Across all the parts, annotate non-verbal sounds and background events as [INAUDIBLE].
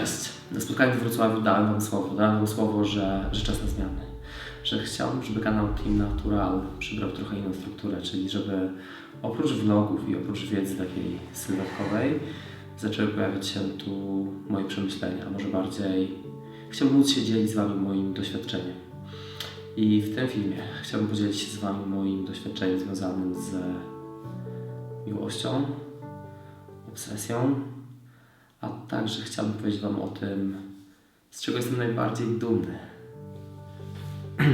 Cześć. Na spotkaniu w Wrocławiu dałem Wam słowo. Dałem Wam słowo, że, że czas na zmiany. Że chciałbym, żeby kanał Team Natural przybrał trochę inną strukturę, czyli żeby oprócz vlogów i oprócz wiedzy takiej sylwetkowej zaczęły pojawiać się tu moje przemyślenia, a może bardziej chciałbym móc się dzielić z Wami moim doświadczeniem. I w tym filmie chciałbym podzielić się z Wami moim doświadczeniem związanym z miłością, obsesją, a także chciałbym powiedzieć Wam o tym, z czego jestem najbardziej dumny. [CLEARS THROAT]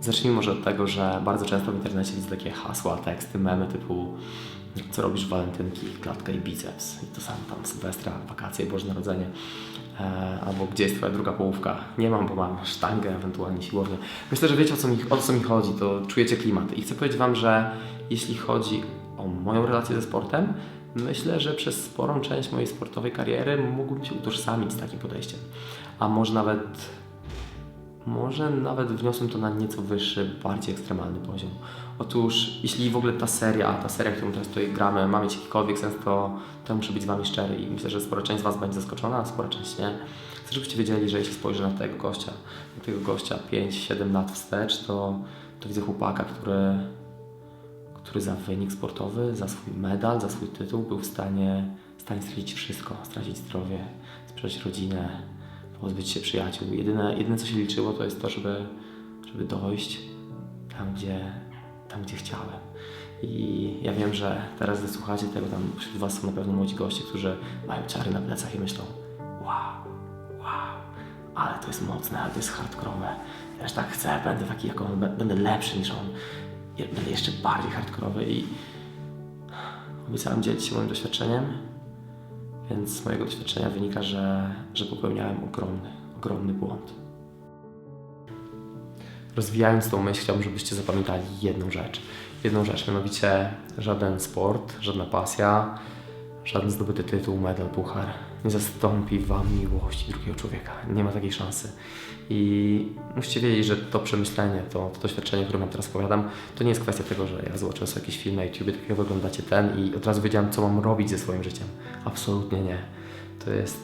Zacznijmy może od tego, że bardzo często w internecie widzę takie hasła, teksty, memy typu co robisz w walentynki, klatka i biceps. I to samo tam Sylwestra, wakacje, Boże Narodzenie. E, albo gdzie jest Twoja druga połówka? Nie mam, bo mam sztangę, ewentualnie siłownię. Myślę, że wiecie o co mi, o co mi chodzi, to czujecie klimat. I chcę powiedzieć Wam, że jeśli chodzi o moją relację ze sportem, myślę, że przez sporą część mojej sportowej kariery mógłbym się utożsamić z takim podejściem. A może nawet może nawet wniosłem to na nieco wyższy, bardziej ekstremalny poziom. Otóż, jeśli w ogóle ta seria, ta seria, którą teraz tutaj gramy, ma mieć jakikolwiek sens, to, to muszę być z Wami szczery i myślę, że spora część z Was będzie zaskoczona, a spora część nie. Chcę, żebyście wiedzieli, że jeśli spojrzę na tego gościa, na tego gościa 5-7 lat wstecz, to, to widzę chłopaka, który, który za wynik sportowy, za swój medal, za swój tytuł był w stanie, w stanie stracić wszystko, stracić zdrowie, sprzedać rodzinę, pozbyć się przyjaciół. Jedyne, jedyne co się liczyło, to jest to, żeby, żeby dojść tam gdzie, tam, gdzie chciałem. I ja wiem, że teraz, gdy słuchacie tego, tam wśród Was są na pewno młodzi goście, którzy mają czary na plecach i myślą wow, wow, ale to jest mocne, ale to jest hardkorowe. Też tak chcę, będę taki jak on, będę lepszy niż on. Będę jeszcze bardziej hardkorowy i obiecałem dzielić się moim doświadczeniem, więc z mojego doświadczenia wynika, że, że popełniałem ogromny, ogromny błąd. Rozwijając tą myśl, chciałbym, żebyście zapamiętali jedną rzecz. Jedną rzecz, mianowicie żaden sport, żadna pasja, żaden zdobyty tytuł, medal, puchar nie zastąpi Wam miłości drugiego człowieka. Nie ma takiej szansy. I musicie wiedzieć, że to przemyślenie, to, to doświadczenie, które Wam teraz opowiadam, to nie jest kwestia tego, że ja zobaczyłem sobie jakiś film na YouTube, tak jak wyglądacie ten i od razu wiedziałem, co mam robić ze swoim życiem. Absolutnie nie. To jest,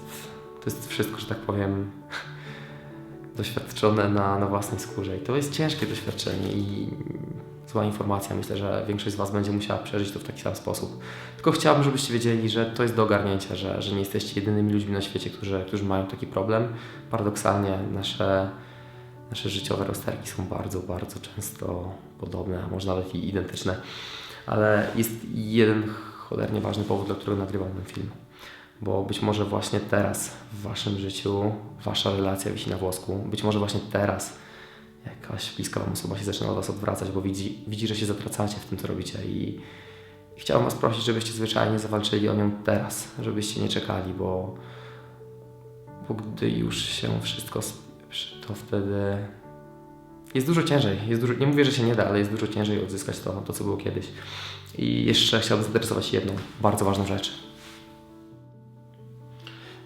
to jest wszystko, że tak powiem, [LAUGHS] doświadczone na, na własnej skórze. I to jest ciężkie doświadczenie i zła informacja. Myślę, że większość z Was będzie musiała przeżyć to w taki sam sposób. Tylko chciałbym, żebyście wiedzieli, że to jest do ogarnięcia, że, że nie jesteście jedynymi ludźmi na świecie, którzy, którzy mają taki problem. Paradoksalnie nasze, nasze życiowe rozterki są bardzo, bardzo często podobne, a może nawet i identyczne. Ale jest jeden cholernie ważny powód, dla którego nagrywam ten film. Bo być może właśnie teraz w Waszym życiu Wasza relacja wisi na włosku. Być może właśnie teraz jakaś bliska Wam osoba się zaczyna od Was odwracać, bo widzi, widzi że się zatracacie w tym, co robicie i, i chciałem Was prosić, żebyście zwyczajnie zawalczyli o nią teraz, żebyście nie czekali, bo, bo gdy już się wszystko, to wtedy jest dużo ciężej. Jest dużo, nie mówię, że się nie da, ale jest dużo ciężej odzyskać to, to co było kiedyś. I jeszcze chciałbym zainteresować jedną bardzo ważną rzecz.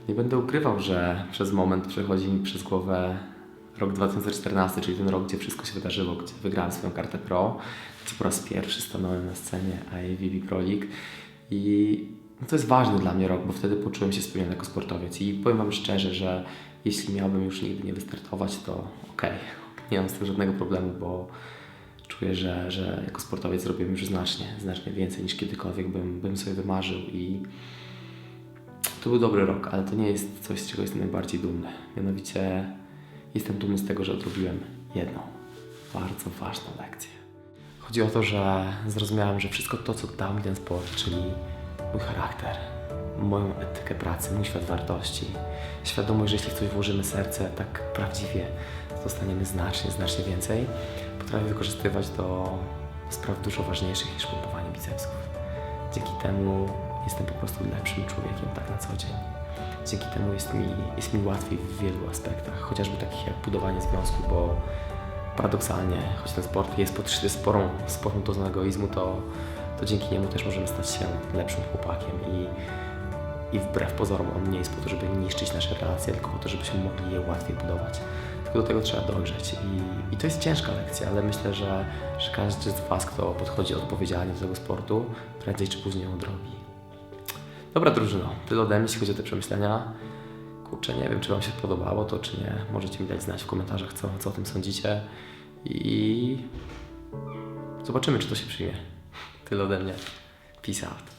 Nie będę ukrywał, że przez moment przechodzi mi przez głowę rok 2014, czyli ten rok, gdzie wszystko się wydarzyło, gdzie wygrałem swoją kartę pro, gdzie po raz pierwszy stanąłem na scenie IAVV Pro League. I no to jest ważny dla mnie rok, bo wtedy poczułem się spełniony jako sportowiec. I powiem Wam szczerze, że jeśli miałbym już nigdy nie wystartować, to okej, [LAUGHS] nie mam z tym żadnego problemu, bo czuję, że, że jako sportowiec zrobiłem już znacznie, znacznie więcej niż kiedykolwiek bym, bym sobie wymarzył. I to był dobry rok, ale to nie jest coś, z czego jestem najbardziej dumny. Mianowicie jestem dumny z tego, że odrobiłem jedną bardzo ważną lekcję. Chodzi o to, że zrozumiałem, że wszystko to, co dał mi ten sport, czyli mój charakter, moją etykę pracy, mój świat wartości, świadomość, że jeśli w coś włożymy serce tak prawdziwie, dostaniemy znacznie, znacznie więcej, potrafię wykorzystywać do spraw dużo ważniejszych niż pompowanie bicepsów. Dzięki temu jestem po prostu lepszym człowiekiem tak na co dzień. Dzięki temu jest mi, jest mi łatwiej w wielu aspektach, chociażby takich jak budowanie związku, bo paradoksalnie, choć ten sport jest podszyty sporą, sporą dozą egoizmu, to, to dzięki niemu też możemy stać się lepszym chłopakiem i, i wbrew pozorom on nie jest po to, żeby niszczyć nasze relacje, tylko po to, żebyśmy mogli je łatwiej budować. Tylko do tego trzeba dojrzeć i, i to jest ciężka lekcja, ale myślę, że, że każdy z Was, kto podchodzi odpowiedzialnie do tego sportu, prędzej czy później odrobi. Dobra drużyno, tyle ode mnie, jeśli chodzi o te przemyślenia. kurczę, nie wiem, czy Wam się podobało to, czy nie. Możecie mi dać znać w komentarzach, co, co o tym sądzicie. I zobaczymy, czy to się przyjmie. Tyle ode mnie. Peace out.